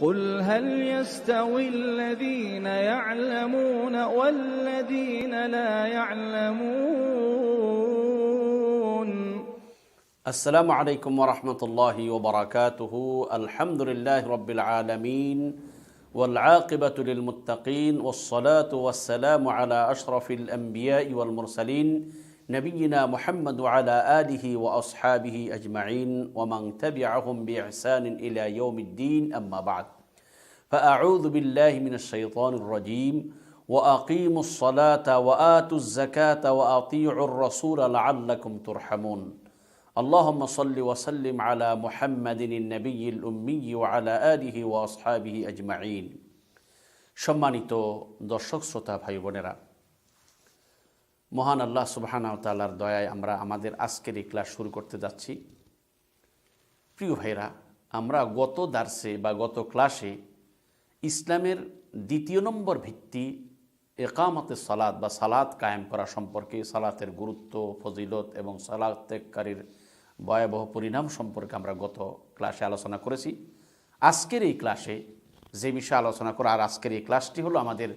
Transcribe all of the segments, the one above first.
قل هل يستوي الذين يعلمون والذين لا يعلمون؟ السلام عليكم ورحمة الله وبركاته. الحمد لله رب العالمين والعاقبة للمتقين والصلاة والسلام على أشرف الأنبياء والمرسلين نبينا محمد وعلى آله وأصحابه أجمعين ومن تبعهم بإحسان إلى يوم الدين أما بعد فأعوذ بالله من الشيطان الرجيم وأقيموا الصلاة وآتوا الزكاة وأطيعوا الرسول لعلكم ترحمون اللهم صل وسلم على محمد النبي الأمي وعلى آله وأصحابه أجمعين সম্মানিত দর্শক শ্রোতা ভাই বোনেরা মহান আল্লাহ সুবহানা তাল্লার দয়ায় আমরা আমাদের আজকের এই ক্লাস শুরু করতে যাচ্ছি। প্রিয় ভাইরা আমরা গত দার্সে বা গত ক্লাসে ইসলামের দ্বিতীয় নম্বর ভিত্তি একামতে সালাদ বা সালাদ কায়েম করা সম্পর্কে, সালাতের গুরুত্ব, ফজিলত এবং সালাদ ত্যাগকারীর ভয়াবহ পরিণাম সম্পর্কে আমরা গত ক্লাসে আলোচনা করেছি। আজকের এই ক্লাসে যে বিষয়ে আলোচনা করা আর আজকের এই ক্লাসটি হলো আমাদের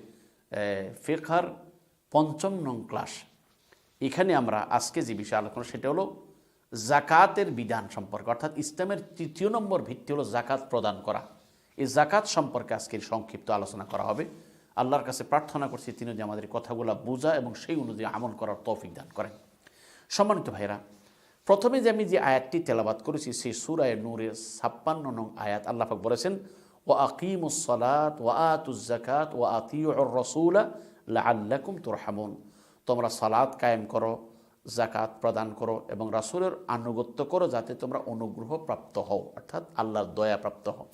ফেখার পঞ্চম নং ক্লাস। এখানে আমরা আজকে যে বিষয়ে আলোচনা, সেটা হলো জাকাতের বিধান সম্পর্কে, অর্থাৎ ইসলামের তৃতীয় নম্বর ভিত্তি হলো জাকাত প্রদান করা। এই জাকাত সম্পর্কে আজকের সংক্ষিপ্ত আলোচনা করা হবে। আল্লাহর কাছে প্রার্থনা করছি তিনি যে আমাদের কথাগুলো বোঝা এবং সেই অনুযায়ী আমল করার তৌফিক দান করেন। সম্মানিত ভাইরা প্রথমে যে আমি যে আয়াতটি তেলাবাদ করেছি, সেই সুরায় নূরের ছাপ্পান্ন নং আয়াত আল্লাহাক বলেছেন ও আকিমুসলাত ও আতুজাকাত ও আতিউর রসুলা আল্লাকুম তুরহামুন। তোমরা সালাদ কায়েম করো জাকাত প্রদান করো এবং রাসুলের আনুগত্য করো যাতে তোমরা অনুগ্রহ প্রাপ্ত হও, অর্থাৎ আল্লাহর দয়া প্রাপ্ত হও।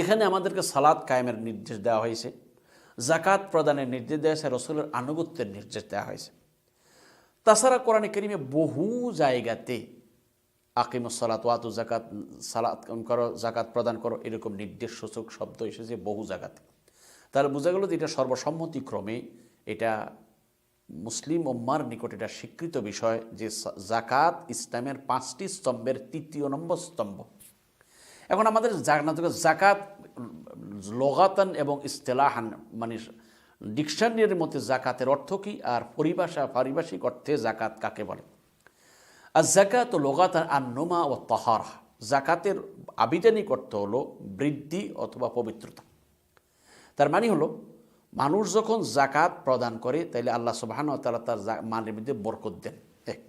এখানে আমাদেরকে সালাদ কায়েমের নির্দেশ দেওয়া হয়েছে জাকাত প্রদানের নির্দেশ দেওয়া হয়েছে, রসুলের আনুগত্যের নির্দেশ দেওয়া হয়েছে। তাছাড়া কোরআনে করিমে বহু জায়গাতে আকিম সালাত, ওয়াতু জাকাত সালাত করো জাকাত প্রদান করো, এরকম নির্দেশ, সূচক, শব্দ এসেছে বহু জায়গাতে। তাহলে বোঝা গেল যে এটা সর্বসম্মতিক্রমে এটা মুসলিম ওম্মার নিকট এটা স্বীকৃত বিষয় যে জাকাত ইসলামের পাঁচটি স্তম্ভের তৃতীয় নম্বর স্তম্ভ। এখন আমাদের জাকাত লগাতান এবং ইস্তেলাহান মানে ডিকশনারির মধ্যে জাকাতের অর্থ কী আর পরিভাষা, পারিভাষিক অর্থে জাকাত কাকে বলে? আর জাকাত ও লোগাতান আর নোমা ও তহারা। জাকাতের আবিধানিক অর্থ হলো বৃদ্ধি অথবা পবিত্রতা। তার মানে হলো, মানুষ যখন জাকাত প্রদান করে, তাইলে আল্লাহ সুবাহান তালা তার মানের মধ্যে বরকত দেন। এক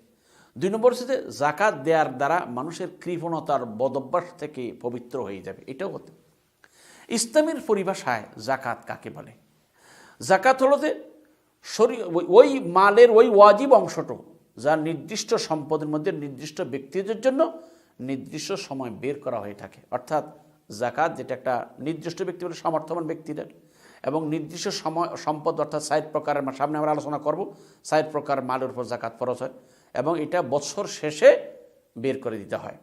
দুই নম্বর হচ্ছে জাকাত দেওয়ার দ্বারা মানুষের কৃপণতার বদভ্যাস থেকে পবিত্র হয়ে যাবে। এটাও হতে ইসলামের পরিভাষায় জাকাত কাকে বলে? জাকাত হলো যে শরীর ওই মালের ওই ওয়াজিব অংশটুকু যা নির্দিষ্ট সম্পদের মধ্যে নির্দিষ্ট ব্যক্তিদের জন্য নির্দিষ্ট সময় বের করা হয়ে থাকে। অর্থাৎ জাকাত যেটা একটা নির্দিষ্ট ব্যক্তি বলে সমর্থমান ব্যক্তিদের। এবং নির্দিষ্ট সময়, সম্পদ অর্থাৎ সাইড প্রকারের সামনে আমরা আলোচনা করব, সাইড প্রকার মালের উপর জাকাত ফরজ হয় এবং এটা বছর শেষে বের করে দিতে হয়।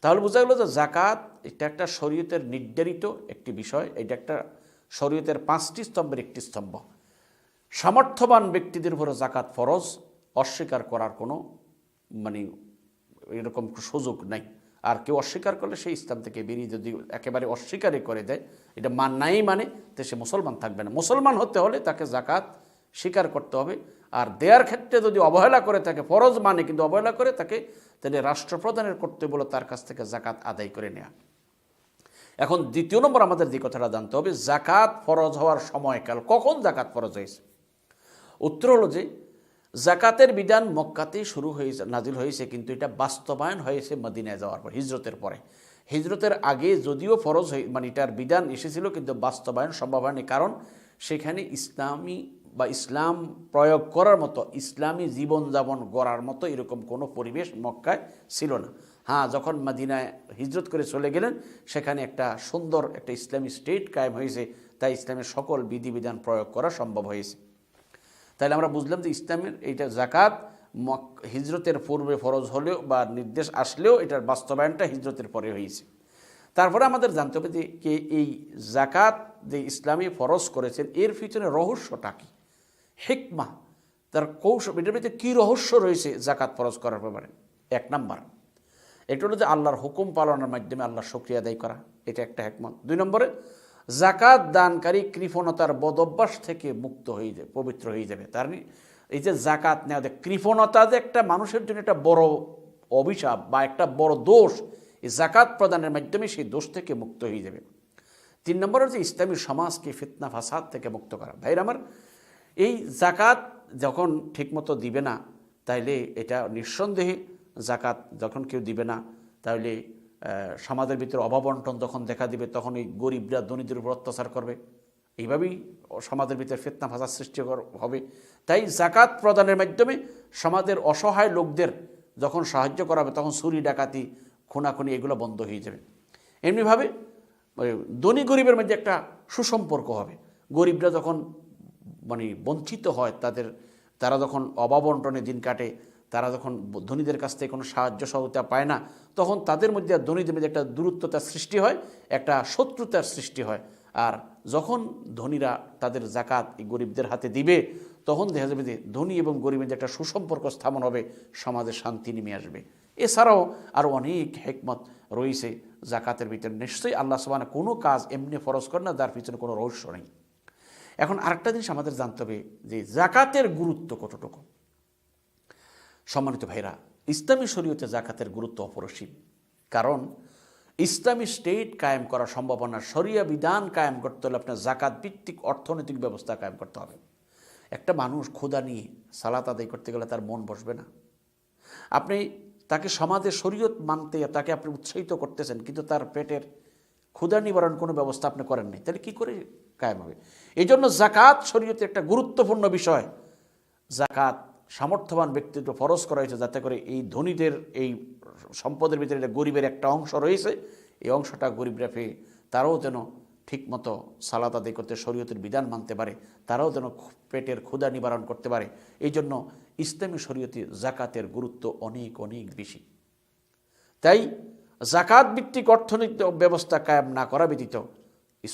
তাহলে বোঝা গেল যে জাকাত এটা একটা শরীয়তের নির্ধারিত একটি বিষয়, এটা একটা শরীয়তের পাঁচটি স্তম্ভের একটি স্তম্ভ। সামর্থ্যবান ব্যক্তিদের উপরে জাকাত ফরজ, অস্বীকার করার কোনো মানে এরকম সুযোগ নাই। আর কেউ অস্বীকার করলে সেই ইসলাম থেকে বেরিয়ে যদি একেবারে অস্বীকারই করে দেয়, এটা মান নাই মানে তো সে মুসলমান থাকবে না। মুসলমান হতে হলে তাকে জাকাত স্বীকার করতে হবে। আর দেওয়ার ক্ষেত্রে যদি অবহেলা করে থাকে ফরজ মানে কিন্তু অবহেলা করে তাকে তাহলে রাষ্ট্রপ্রধানের কর্তব্য তার কাছ থেকে জাকাত আদায় করে নেওয়া এখন দ্বিতীয় নম্বর আমাদের যে কথাটা জানতে হবে জাকাত ফরজ হওয়ার সময়কাল, কখন জাকাত ফরজ হয়েছে? উত্তর হলো যে জাকাতের বিধান মক্কাতেই শুরু হয়েছে নাজিল হয়েছে, কিন্তু এটা বাস্তবায়ন হয়েছে মদিনায় যাওয়ার পর, হিজরতের পরে। হিজরতের আগে যদিও ফরজ হয়ে মানে এটার বিধান এসেছিল, কিন্তু বাস্তবায়ন সম্ভব হয়নি, কারণ সেখানে ইসলামী বা ইসলাম প্রয়োগ করার মতো, ইসলামী জীবনযাপন গড়ার মতো এরকম কোনো পরিবেশ মক্কায় ছিল না। হ্যাঁ যখন মাদিনায় হিজরত করে চলে গেলেন, সেখানে একটা সুন্দর একটা ইসলামী স্টেট কায়েম হয়েছে, তাই ইসলামের সকল বিধিবিধান প্রয়োগ করা সম্ভব হয়েছে। তাহলে আমরা বুঝলাম যে ইসলামের এইটা জাকাত হিজরতের পূর্বে ফরজ হলেও বা নির্দেশ আসলেও এটার বাস্তবায়নটা হিজরতের পরে হয়েছে। তারপরে আমাদের জানতে হবে যে কে এই জাকাত যে ইসলামী ফরজ করেছেন, এর পিছনে রহস্যটা কী? হেকমা, তার কৌশল, এটার ভিতরে কী রহস্য রয়েছে জাকাত ফরজ করার ব্যাপারে? এক নাম্বার, এটা হলো যে আল্লাহর হুকুম পালনের মাধ্যমে আল্লাহর শুক্রিয়া আদায় করা, এটা একটা একমত দুই নম্বরে জাকাত দানকারী কৃপণতার বদভ্যাস থেকে মুক্ত হয়ে যাবে পবিত্র হয়ে যাবে। তার নি- এই যে জাকাত নেওয়া, যে কৃপণতা যে একটা মানুষের জন্য একটা বড় অভিশাপ বা একটা বড় দোষ, এই জাকাত প্রদানের মাধ্যমে সেই দোষ থেকে মুক্ত হয়ে যাবে। তিন নম্বর হচ্ছে ইসলামী সমাজকে ফিতনা, ফাসাদ থেকে মুক্ত করা। ভাইর আমার, এই জাকাত যখন ঠিকমতো দিবে না, তাইলে এটা নিঃসন্দেহে জাকাত যখন কেউ দিবে না তাহলে সমাজের ভিতরে অভাবন্টন যখন দেখা দিবে, তখন এই গরিবরা, ধনীদের উপর অত্যাচার করবে। এইভাবেই সমাজের ভিতরে ফেতনা, ফাসাদ সৃষ্টি হবে। তাই জাকাত প্রদানের মাধ্যমে সমাজের অসহায় লোকদের যখন সাহায্য করা হবে, তখন চুরি, ডাকাতি, খুনাখুনি এগুলো বন্ধ হয়ে যাবে। এমনিভাবে ওই ধনী গরিবের মধ্যে একটা সুসম্পর্ক হবে। গরিবরা যখন মানে বঞ্চিত হয়, তাদের, তারা যখন অভাবন্টনে দিন কাটে তারা যখন ধনীদের কাছ থেকে কোনো সাহায্য সহযোগিতা পায় না, তখন তাদের মধ্যে আর ধনীদের মধ্যে একটা দূরত্বতার সৃষ্টি হয়, একটা শত্রুতার সৃষ্টি হয়। আর যখন ধনীরা তাদের জাকাত এই গরিবদের হাতে দিবে, তখন দেখা যাবে যে ধনী এবং গরিবের একটা সুসম্পর্ক স্থাপন হবে, সমাজে শান্তি নেমে আসবে। এছাড়াও আরও অনেক হেকমত রয়েছে জাকাতের ভিতরে। নিশ্চয়ই আল্লাহ সবানা কোনো কাজ এমনি ফরজ করে না, যার পিছনে কোনো রহস্য নেই। এখন আরেকটা জিনিস আমাদের জানতে হবে যে জাকাতের গুরুত্ব কতটুকু? সম্মানিত ভাইরা ইসলামী শরীয়তে জাকাতের গুরুত্ব অপরসীম। কারণ, ইসলামী স্টেট কায়েম করার সম্ভাবনা শরিয়া বিধান কায়েম করতে হলে আপনার জাকাত ভিত্তিক অর্থনৈতিক ব্যবস্থা কায়েম করতে হবে। একটা মানুষ ক্ষুদা নিয়ে সালাত আদায় করতে গেলে তার মন বসবে না। আপনি তাকে সমাজে শরীয়ত মানতে তাকে আপনি উৎসাহিত করতেছেন, কিন্তু তার পেটের ক্ষুদা নিবারণ কোনো ব্যবস্থা আপনি করেন নাই, তাহলে কী করে কায়েম হবে? এই জন্য জাকাত শরীয়তে একটা গুরুত্বপূর্ণ বিষয়। জাকাত সামর্থ্যবান ব্যক্তিত্ব ফরজ করা হয়েছে যাতে করে এই ধনীদের, এই সম্পদের ভিতরে যে গরিবের একটা অংশ রয়েছে, এই অংশটা গরিবরা পেয়ে তারাও যেন ঠিকমতো সালাত আদায় করতে, শরীয়তের বিধান মানতে পারে, তারাও যেন পেটের ক্ষুধা নিবারণ করতে পারে। এই জন্য ইসলামী শরীয়তে জাকাতের গুরুত্ব অনেক অনেক বেশি। তাই জাকাত ভিত্তিক অর্থনৈতিক ব্যবস্থা কায়েম না করা ব্যতীত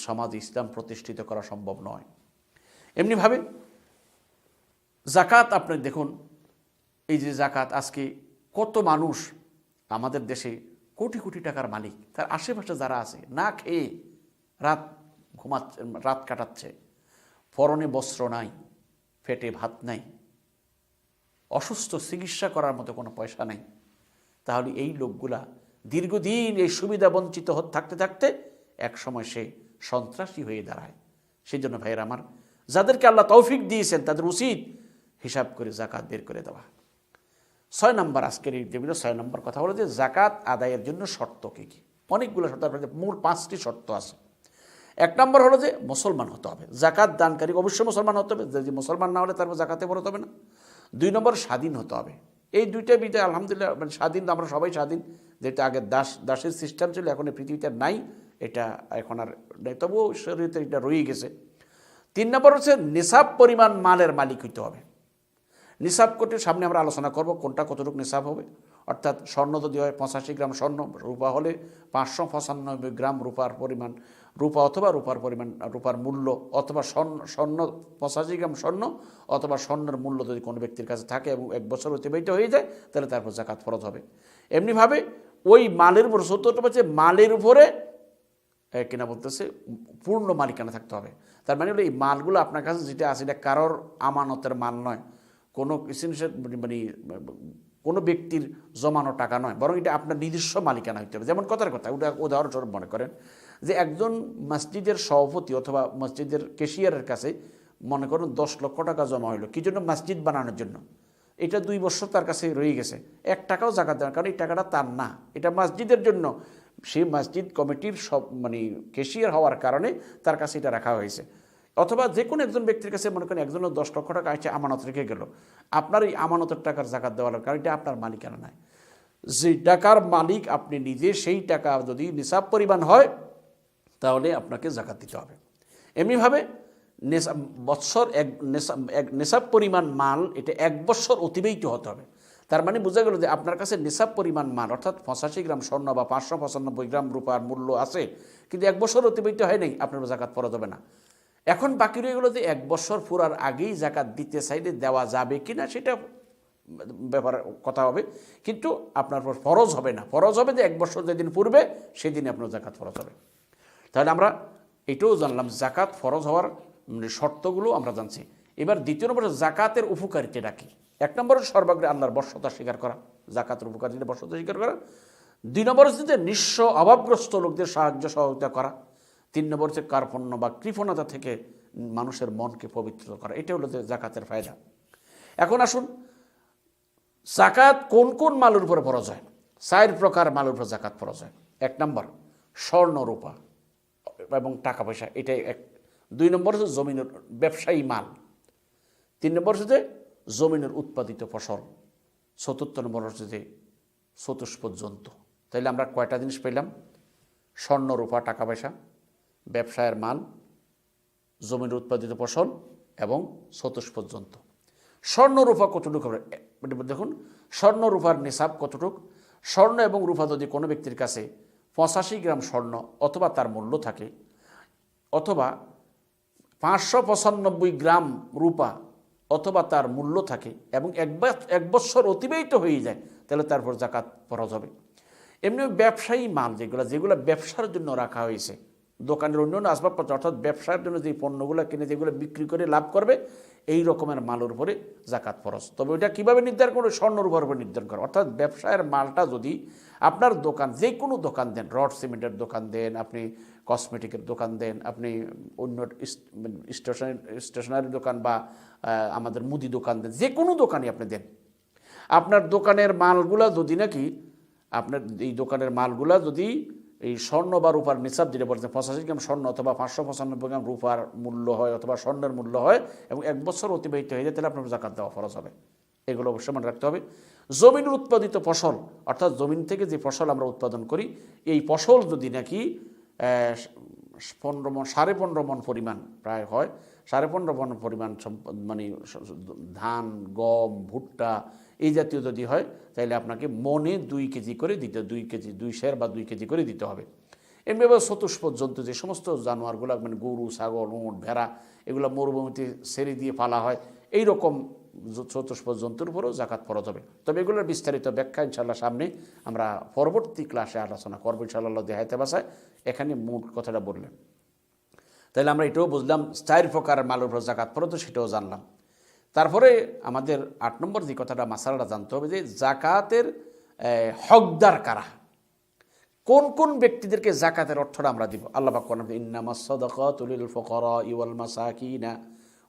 সমাজ ইসলাম প্রতিষ্ঠিত করা সম্ভব নয়। এমনিভাবে জাকাত আপনি দেখুন, এই যে জাকাত, আজকে কত মানুষ আমাদের দেশে কোটি কোটি টাকার মালিক, তার আশেপাশে যারা আছে, না খেয়ে রাত ঘুমাচ্ছে, রাত কাটাচ্ছে, পরনে বস্ত্র নাই, পেটে ভাত নাই, অসুস্থ, চিকিৎসা করার মতো কোনো পয়সা নাই, তাহলে এই লোকগুলা দীর্ঘদিন এই সুবিধা বঞ্চিত থাকতে থাকতে এক সময় সে সন্ত্রাসী হয়ে দাঁড়ায়। সেই জন্য ভাইয়ের আমার, যাদেরকে আল্লাহ তৌফিক দিয়েছেন, তাদের উচিত হিসাব করে জাকাত বের করে দেওয়া। ছয় নম্বর আজকের এই ছয় নম্বর কথা হলো যে জাকাত আদায়ের জন্য শর্ত কী কী? অনেকগুলো শর্ত মূল পাঁচটি শর্ত আছে। এক নম্বর হলো যে মুসলমান হতে হবে। জাকাত দানকারী অবশ্যই মুসলমান হতে হবে। যদি মুসলমান না হলে তারপর জাকাতে বরত হবে না। দুই নম্বর স্বাধীন হতে হবে। এই দুইটা বিদে আলহামদুলিল্লাহ মানে স্বাধীন, আমরা সবাই স্বাধীন। যেটা আগে দাস, দাসের সিস্টেম ছিল, এখন এই পৃথিবীতে নাই। এটা এখন আর নেই। তবুও শরীরে এটা রয়ে গেছে। তিন নম্বর হচ্ছে নিসাব পরিমাণ মালের মালিক হইতে হবে। নিসাব কোটির সামনে আমরা আলোচনা করব কোনটা কতটুকু নিসাব হবে। অর্থাৎ স্বর্ণ যদি হয় পঁচাশি গ্রাম স্বর্ণ রূপা হলে পাঁচশো পঁচানব্বই গ্রাম রূপার পরিমাণ রূপা অথবা রূপার পরিমাণ, রূপার মূল্য অথবা স্বর্ণ স্বর্ণ পঁচাশি গ্রাম স্বর্ণ অথবা স্বর্ণের মূল্য যদি কোনো ব্যক্তির কাছে থাকে এবং এক বছর অতিবাহিত হয়ে যায়, তাহলে তারপর জাকাত ফরজ হবে। এমনিভাবে ওই মালের উপর, সত্তরটা হচ্ছে মালের উপরে কিনা বলতেছে, পূর্ণ মালিকানা থাকতে হবে। তার মানে হলো এই মালগুলো আপনার কাছে যেটা আছে, এটা কারোর আমানতের মাল নয়। কোনো জিনিসের মানে কোনো ব্যক্তির জমানো টাকা নয়, বরং এটা আপনার নিজস্ব মালিকানা হইতে হবে। যেমন কথার কথা ওটা উদাহরণস্বরূপ মনে করেন যে একজন মসজিদের সভাপতি অথবা মসজিদের কেশিয়ারের কাছে মনে করুন দশ লক্ষ টাকা জমা হইল। কী জন্য? মসজিদ বানানোর জন্য। এটা দুই বছর তার কাছে রয়ে গেছে। এক টাকাও জাকাত দেওয়ার কারণ এই টাকাটা তার না। এটা মসজিদের জন্য। সেই মসজিদ কমিটির সব মানে কেশিয়ার হওয়ার কারণে তার কাছে এটা রাখা হয়েছে। অথবা যে কোনো একজন ব্যক্তির কাছে মনে করেন একজনের দশ লক্ষ টাকা আছে, আমানত রেখে গেল। আপনার এই আমানতের টাকার জাকাত দেওয়ার কারণ এটা আপনার মালিকানা নাই। যে টাকার মালিক আপনি নিজে, সেই টাকা যদি নিসাব পরিমাণ হয়, তাহলে আপনাকে জাকাত দিতে হবে। এমনিভাবে নেশা বৎসর এক নেশা এক নেশাব পরিমাণ মাল, এটা এক বৎসর অতিবাহিত হতে হবে। তার মানে বোঝা গেল যে আপনার কাছে নেশাব পরিমাণ মাল, অর্থাৎ পঁচাশি গ্রাম স্বর্ণ বা পাঁচশো পঁচানব্বই গ্রাম রূপার মূল্য আছে, কিন্তু এক বছর অতিবাহিত হয় নাই, আপনার জাকাত পড়া যাবে না। এখন বাকি রয়ে গেলো যে এক বছর ফুরার আগেই জাকাত দিতে চাইলে দেওয়া যাবে কি না সেটা ব্যাপার কথা হবে। কিন্তু আপনার ফরজ হবে না। ফরজ হবে যে এক বছর যেদিন পূর্বে, সেদিন আপনার জাকাত ফরজ হবে। তাহলে আমরা এটাও জানলাম, জাকাত ফরজ হওয়ার মানে শর্তগুলো আমরা জানছি। এবার দ্বিতীয় নম্বর জাকাতের উপকারিতাটা কি? এক নম্বর সর্বাগ্রে আল্লাহর বর্ষতা স্বীকার করা, জাকাতের উপকারিতা বর্ষতা স্বীকার করা। দুই নম্বর হচ্ছে যে নিঃস্ব অভাবগ্রস্ত লোকদের সাহায্য সহযোগিতা করা। তিন নম্বর হচ্ছে কার্পণ্য বা কৃপণতা থেকে মানুষের মনকে পবিত্র করা। এটা হলো যে জাকাতের ফায়দা। এখন আসুন, জাকাত কোন কোন মালের উপরে ফরজ হয়? চার প্রকার মালের উপরে জাকাত ফরজ হয়। এক নম্বর, স্বর্ণ, রূপা এবং টাকা পয়সা এটাই এক। দুই নম্বর হচ্ছে জমিনের ব্যবসায়ী মাল। তিন নম্বর হচ্ছে যে জমিনের উৎপাদিত ফসল। চতুর্থ নম্বর হচ্ছে যে চতুষ্পদ জন্তু। তাইলে আমরা কয়টা জিনিস পেলাম? স্বর্ণ, রূপা টাকা পয়সা ব্যবসায়ের মাল জমির উৎপাদিত ফসল এবং চতুষ্পদ পর্যন্ত। স্বর্ণ রূপা কতটুকু হবে? দেখুন স্বর্ণ রূপার নিসাব কতটুক? স্বর্ণ এবং রূপা যদি কোনো ব্যক্তির কাছে পঁচাশি গ্রাম স্বর্ণ অথবা তার মূল্য থাকে, অথবা পাঁচশো পঁচানব্বই গ্রাম রূপা অথবা তার মূল্য থাকে এবং এক বছর অতিবাহিত হয়ে যায়, তাহলে তারপর জাকাত ফরজ হবে। এমনি ব্যবসায়ী মাল যেগুলো যেগুলো ব্যবসার জন্য রাখা হয়েছে দোকানের অন্যান্য আসবাবপত্র, অর্থাৎ ব্যবসার জন্য যে পণ্যগুলো কিনে, যেগুলো বিক্রি করে লাভ করবে, এই রকমের মালের উপরে জাকাত ফরজ। তবে ওইটা কীভাবে নির্ধারণ করবে? স্বর্ণর উপর উপর নির্ধারণ করে অর্থাৎ ব্যবসায়ের মালটা যদি আপনার দোকান যে কোনো দোকান দেন, রড, সিমেন্টের দোকান দেন, আপনি কসমেটিকের দোকান দেন, আপনি অন্য স্টেশনারি স্টেশনারি দোকান বা আমাদের মুদি দোকান দেন যে কোনো দোকানই আপনি দেন। আপনার দোকানের মালগুলা যদি নাকি, আপনার এই দোকানের মালগুলা যদি এই স্বর্ণ বা রূপার নিসাব যেটা বলছেন পঁচাশি গ্রাম স্বর্ণ অথবা পাঁচশো পঁচানব্বই গ্রাম রূপার মূল্য হয় অথবা স্বর্ণের মূল্য হয় এবং এক বছর অতিবাহিত হয়ে যায়, তাহলে আপনার জাকাত দেওয়া খরচ হবে। এগুলো অবশ্যই মনে রাখতে হবে। জমিনের উৎপাদিত ফসল, অর্থাৎ জমিন থেকে যে ফসল আমরা উৎপাদন করি, এই ফসল যদি নাকি পনেরো মন, সাড়ে পনেরো মন পরিমাণ প্রায় হয়, সাড়ে পনেরো মন পরিমাণ মানে ধান, গম, ভুট্টা এই জাতীয় যদি হয়, তাহলে আপনাকে মনে দুই কেজি করে দিতে, দুই কেজি, দুই শের বা দুই কেজি করে দিতে হবে। এমনিভাবে চতুষ্পদ জন্তু যে সমস্ত জানোয়ারগুলো মানে গরু, ছাগল, উঁট, ভেড়া, এগুলো মরুভূমিতে সেরে দিয়ে পালা হয়, এই রকম চতুষ্পদ জন্তুর উপরেও জাকাত ফরজ হবে। তবে এগুলোর বিস্তারিত ব্যাখ্যা ইনশাল্লাহ সামনে আমরা পরবর্তী ক্লাসে আলোচনা করব ইনশাল্লাহ দেহাইতে বাসায়। এখানে মূল কথাটা বললেন। তাহলে আমরা এটাও বুঝলাম, চার প্রকার মালের উপর জাকাত ফরজ, সেটাও জানলাম। তারপরে আমাদের আট নম্বর যে কথাটা মাসালাটা জানতে হবে যে জাকাতের হকদার কারা? কোন কোন ব্যক্তিদেরকে জাকাতের অর্থটা আমরা দিব? আল্লাহ পাক কোন ইন্নামা সাদাকাতু লিল ফুকারা ওয়াল মাসাকিনা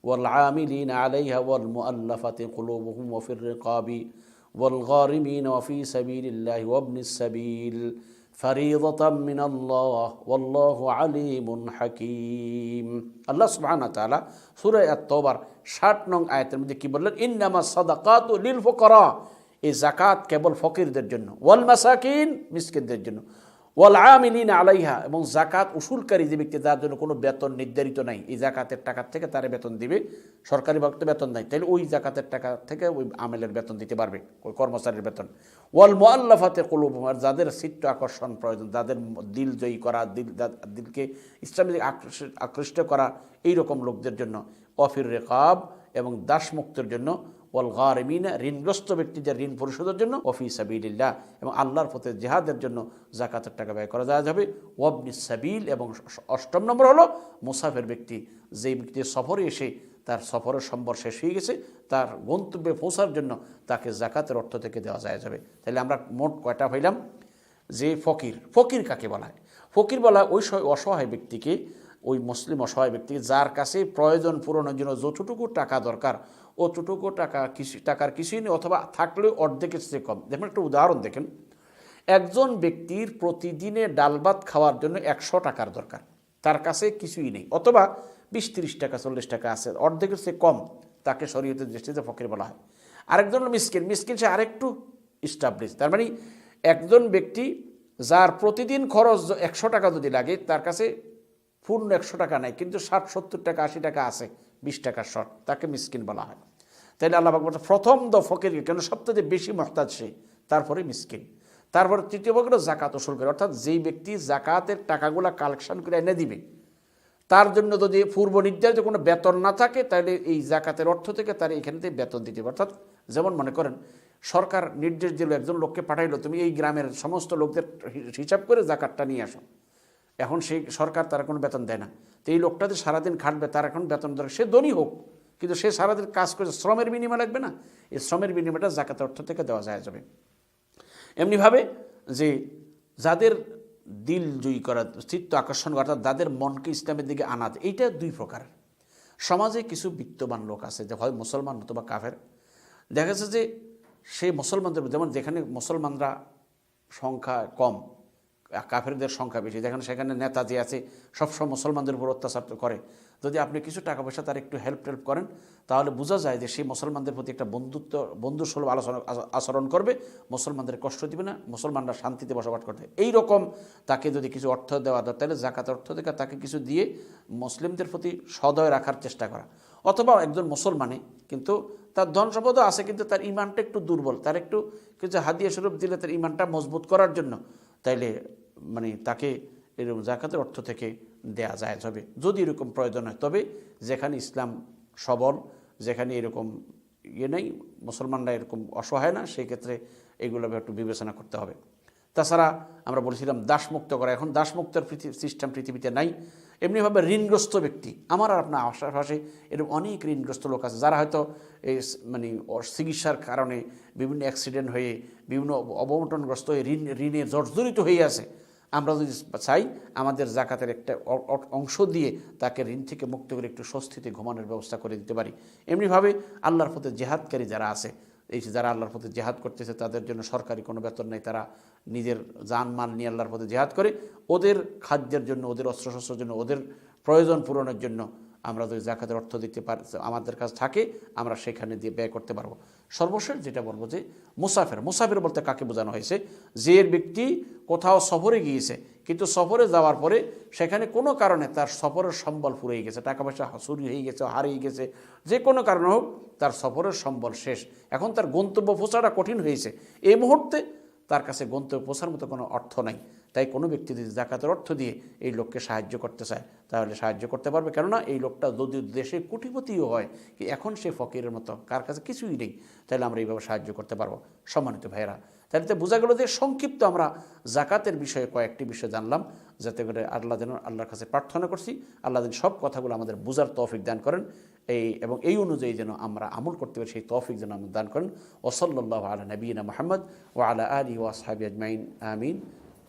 ওয়াল আমিলিনা আলাইহা ওয়াল মুআল্লাফাতি কুলুবুহুম ফারিদাতাম মিনাল্লাহ ওয়াল্লাহু আলিমুন হাকীম আল্লাহ সুবহানাহু ওয়া তাআলা সূরা আত-তাওবার 60 নং আয়াতের মধ্যে কি বললেন ইন্নামা সাদাকাতু লিল ফুকারা এই জাকাত কেবল ফকিরদের জন্য ওয়াল মাসাকিন মিসকিনদের জন্য ওয়াল আমিলিন আলাইহা, এবং জাকাত উসুলকারী যে ব্যক্তি, যার জন্য কোনো বেতন নির্ধারিত নাই, এই জাকাতের টাকার থেকে তারা বেতন দিবে। সরকারি ভক্ত বেতন নাই তাহলে ওই জাকাতের টাকা থেকে ওই আমেলের বেতন দিতে পারবে, ওই কর্মচারীর বেতন। ওয়াল মোয়াল্লাফাতে কলুব যাদের চিত্ত আকর্ষণ প্রয়োজন, যাদের দিল জয়ী করা, দিল, দিলকে ইসলামী আকৃষ্ট- আকৃষ্ট করা এই রকম লোকদের জন্য অফির রেকাব এবং দাসমুক্তের জন্য ওয়াল গারিমিনা, ঋণগ্রস্ত ব্যক্তিদের ঋণ পরিশোধের জন্য অফি সাবিলিল্লাহ, এবং আল্লাহর পথে জেহাদের জন্য জাকাতের টাকা ব্যয় করা যাবে ওয়াবনি সাবিল, এবং অষ্টম নম্বর হলো মুসাফের ব্যক্তি। যেই ব্যক্তি সফরে এসে তার সফরের সম্বর শেষ হয়ে গেছে, তার গন্তব্যে পৌঁছার জন্য তাকে জাকাতের অর্থ থেকে দেওয়া যায় যাবে তাহলে আমরা মোট কয়টা পাইলাম? যে ফকির ফকির কাকে বলা হয়? ফকির বলা ওই অসহায় ব্যক্তিকে, ওই মুসলিম অসহায় ব্যক্তি যার কাছে প্রয়োজন পূরণের জন্য যতটুকু টাকা দরকার অতটুকু টাকা কিছু টাকার কিছুই নেই, অথবা থাকলেও অর্ধেকের চেয়ে কম। দেখুন, একটা উদাহরণ দেখেন। একজন ব্যক্তির প্রতিদিনে ডাল ভাত খাওয়ার জন্য একশো টাকার দরকার। তার কাছে কিছুই নেই, অথবা বিশ, তিরিশ টাকা, চল্লিশ টাকা আছে, অর্ধেকের চেয়ে কম তাকে শরীয়তের দৃষ্টিতে ফকির বলা হয়। আরেকজন মিসকিন। মিসকিন সে আরেকটু স্টাবলিশ তার মানে একজন ব্যক্তি যার প্রতিদিন খরচ একশো টাকা যদি লাগে, তার কাছে পূর্ণ একশো টাকা নাই, কিন্তু ষাট, সত্তর টাকা, আশি টাকা আছে। বিশ টাকার শর্ট, তাকে মিসকিন বলা হয়। তাইলে আল্লাহ বলছে, প্রথম দ ফকিরকে, কেন সবথেকে বেশি মহতাজ সে? তারপরে মিসকিন। তারপরে তৃতীয় ভাগ জাকাত ওসুল করে। অর্থাৎ যেই ব্যক্তি জাকাতের টাকাগুলা কালেকশন করে এনে দিবে, তার জন্য যদি পূর্ব নির্ধারিত কোনো বেতন না থাকে তাহলে এই জাকাতের অর্থ থেকে তার এখান বেতন দিতে হবে। অর্থাৎ যেমন মনে করেন, সরকার নির্দেশ দিল, একজন লোককে পাঠাইলো, তুমি এই গ্রামের সমস্ত লোকদের হিসাব করে জাকাতটা নিয়ে আসো। এখন সেই সরকার তারা কোনো বেতন দেয় না। তো এই লোকটা যে সারাদিন খাটবে, তার এখন বেতন দরকার সে ধনী হোক, কিন্তু সে সারাদিন কাজ করে, শ্রমের বিনিময় লাগবে না? এই শ্রমের বিনিময়টা জাকাতের অর্থ থেকে দেওয়া যায় যাবে। এমনিভাবে যে যাদের দিল জয়ী করা, চিত্ত আকর্ষণ করা যাদের মনকে ইসলামের দিকে আনাত, এইটা দুই প্রকার। সমাজে কিছু বিত্তবান লোক আছে, যে হয় মুসলমান অথবা কাফের। দেখা যাচ্ছে যে সেই মুসলমানদের, যেমন যেখানে মুসলমানরা সংখ্যা কম কাফেরদের সংখ্যা বেশি। যেখানে সেখানে নেতা যে আছে, সবসময় মুসলমানদের উপর অত্যাচার করে। যদি আপনি কিছু টাকা পয়সা তার একটু হেল্প টেল্প করেন, তাহলে বোঝা যায় যে সেই মুসলমানদের প্রতি একটা বন্ধুত্ব, বন্ধুসুলভ আলোচনা আচরণ করবে, মুসলমানদের কষ্ট দিবে না, মুসলমানরা শান্তিতে বসবাস করতে এই রকম তাকে যদি কিছু অর্থ দেওয়া দরকার, তাহলে জাকাত অর্থ থেকে তাকে কিছু দিয়ে মুসলিমদের প্রতি সদয় রাখার চেষ্টা করা। অথবা একজন মুসলমানে কিন্তু তার ধন সম্পদও আছে, কিন্তু তার ইমানটা একটু দুর্বল। তার একটু কিছু হাদিয়া স্বরূপ দিলে তার ইমানটা মজবুত করার জন্য, তাইলে মানে তাকে এরকম জাকাতের অর্থ থেকে দেয়া যায়। হবে যদি এরকম প্রয়োজন হয়, তবে যেখানে ইসলাম সবল, যেখানে এরকম ইয়ে নেই, মুসলমানরা এরকম অসহায় না সেই ক্ষেত্রে এগুলো একটু বিবেচনা করতে হবে। তাছাড়া আমরা বলেছিলাম, দাসমুক্ত করা। এখন দাসমুক্তের সিস্টেম পৃথিবীতে নাই। এমনিভাবে ঋণগ্রস্ত ব্যক্তি, আমার আর আপনার আশেপাশে এরকম অনেক ঋণগ্রস্ত লোক আছে, যারা হয়তো এই মানে চিকিৎসার কারণে বিভিন্ন অ্যাক্সিডেন্ট হয়ে, বিভিন্ন অব- অবমটনগ্রস্ত হয়ে ঋণ, ঋণে জর্জরিত হয়ে আছে। আমরা যদি চাই, আমাদের জাকাতের একটা অংশ দিয়ে তাকে ঋণ থেকে মুক্ত করে একটু স্বস্তিতে ঘুমানোর ব্যবস্থা করে দিতে পারি। এমনিভাবে আল্লাহর পথে জেহাদকারী যারা আছে, এই যারা আল্লাহর পথে জেহাদ করতেছে, তাদের জন্য সরকারি কোনো বেতন নেই, তারা নিজের জানমাল নিয়ে আল্লাহর পথে জেহাদ করে। ওদের খাদ্যের জন্য, ওদের অস্ত্রশস্ত্রের জন্য, ওদের প্রয়োজন পূরণের জন্য আমরা যদি জাকাতের অর্থ দিতে পার, আমাদের কাছে থাকে, আমরা সেখানে দিয়ে ব্যয় করতে পারব। সর্বশেষ যেটা বলব যে মুসাফের, মুসাফির বলতে কাকে বোঝানো হয়েছে? যে ব্যক্তি কোথাও সফরে গিয়েছে, কিন্তু সফরে যাওয়ার পরে সেখানে কোনো কারণে তার সফরের সম্বল ফুরিয়ে গেছে টাকা পয়সা চুরি হয়ে গেছে, হারিয়ে গেছে, যে কোনো কারণে হোক তার সফরের সম্বল শেষ। এখন তার গন্তব্য পৌঁছাটা কঠিন হয়েছে। এই মুহূর্তে তার কাছে গন্তব্য পৌঁছার মতো কোনো অর্থ নাই। তাই কোনো ব্যক্তি যদি জাকাতের অর্থ দিয়ে এই লোককে সাহায্য করতে চায়, তাহলে সাহায্য করতে পারবে। কেননা এই লোকটা যদি দেশে কোটিপতিও হয়, কি এখন সে ফকিরের মতো, কার কাছে কিছুই নেই, তাহলে আমরা এইভাবে সাহায্য করতে পারব। সম্মানিত ভাইয়েরা, তাহলে তো বোঝা গেল যে সংক্ষিপ্ত আমরা জাকাতের বিষয়ে কয়েকটি বিষয় জানলাম, যাতে করে আল্লাহ যেন আল্লাহর কাছে প্রার্থনা করছি। আল্লাহ যেন সব কথাগুলো আমাদের বুঝার তৌফিক দান করেন। এই এবং এই অনুযায়ী যেন আমরা আমল করতে পারি, সেই তৌফিক যেন আমাদের দান করেন। ওসল্লাহ আলা নবীনা মোহাম্মদ ও আলা আলী ওয়াসহাবি আজমাইন। আমিন।